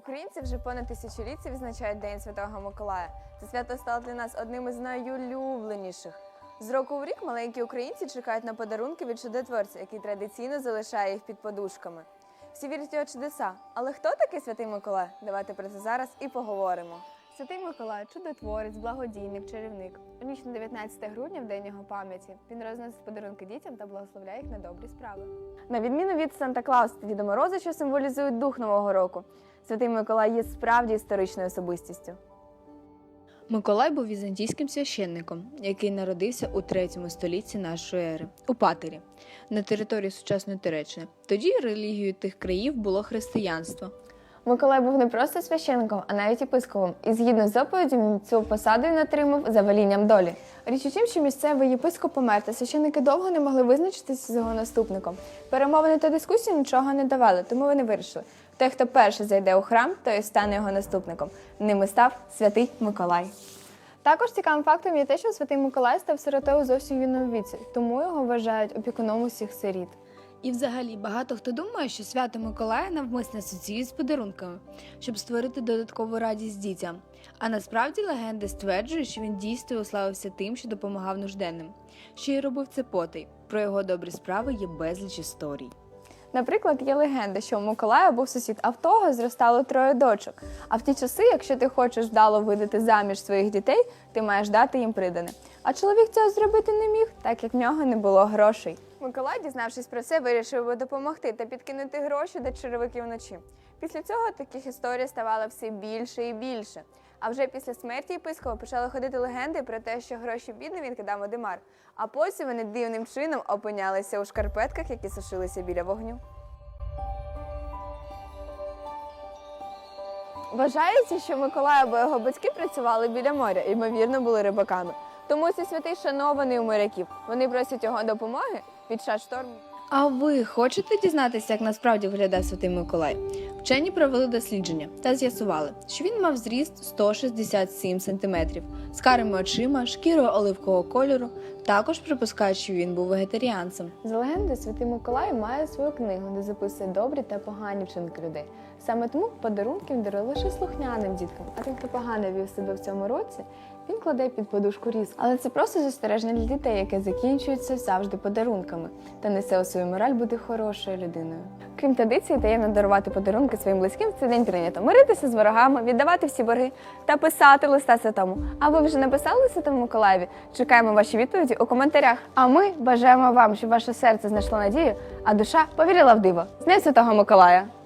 Українці вже понад тисячоліття відзначають День Святого Миколая. Це свято стало для нас одним із найулюбленіших. З року в рік маленькі українці чекають на подарунки від чудотворця, який традиційно залишає їх під подушками. Всі вірять у його чудеса. Але хто такий святий Миколай? Давайте про це зараз і поговоримо. Святий Миколай чудотворець, благодійник, чарівник. У ніч на 19 грудня, в день його пам'яті, він розносить подарунки дітям та благословляє їх на добрі справи. На відміну від Санта Клауса та Діда Мороза, що символізують дух Нового року, Святий Миколай є справді історичною особистістю. Миколай був візантійським священником, який народився у 3 столітті нашої ери у Патері на території сучасної Туреччини. Тоді релігією тих країв було християнство. Миколай був не просто священником, а навіть єпископом. І згідно з заповідями, цю посаду він отримав за велінням долі. Річ у тім, що місцевий єпископ помер, та священники довго не могли визначитися з його наступником. Перемовини та дискусії нічого не давали, тому вони вирішили. Той, хто перший зайде у храм, той стане його наступником. Ними став святий Миколай. Також цікавим фактом є те, що святий Миколай став сиротою зовсім юному віці, тому його вважають опікуном усіх сиріт. І взагалі багато хто думає, що свято Миколая навмисно асоціюють з подарунками, щоб створити додаткову радість дітям. А насправді легенди стверджують, що він дійсно уславився тим, що допомагав нужденним, що й робив це потай. Про його добрі справи є безліч історій. Наприклад, є легенда, що у Миколая був сусід, а в того зростало троє дочок. А в ті часи, якщо ти хочеш вдало видати заміж своїх дітей, ти маєш дати їм придане. А чоловік цього зробити не міг, так як в нього не було грошей. Миколай, дізнавшись про це, вирішив би допомогти та підкинути гроші до черевиків вночі. Після цього таких історій ставало все більше і більше. А вже після смерті єпископа почали ходити легенди про те, що гроші бідним він кидав а потім вони дивним чином опинялися у шкарпетках, які сушилися біля вогню. Вважається, що Миколай або його батьки працювали біля моря, ймовірно, були рибаками. Тому цей святий шанований у моряків. Вони просять його допомоги під час шторму. А ви хочете дізнатися, як насправді виглядає Святий Миколай? Вчені провели дослідження та з'ясували, що він мав зріст 167 см, з карими очима, шкірою оливкового кольору. Також припускають, що він був вегетаріанцем. За легендою, святий Миколай має свою книгу, де записує добрі та погані вчинки людей. Саме тому подарунки дарує лише слухняним діткам, а тим, хто погано вів себе в цьому році, він кладе під подушку різку. Але це просто застереження для дітей, яке закінчується завжди подарунками, та несе у свою мораль бути хорошою людиною. Крім традиції, таємно дарувати подарунки своїм близьким в цей день прийнято миритися з ворогами, віддавати всі борги та писати листа святому. А ви вже написали Святому Миколаєві? Чекаємо ваші відповіді у коментарях. А ми бажаємо вам, щоб ваше серце знайшло надію, а душа повірила в диво. З Днем Святого Миколая!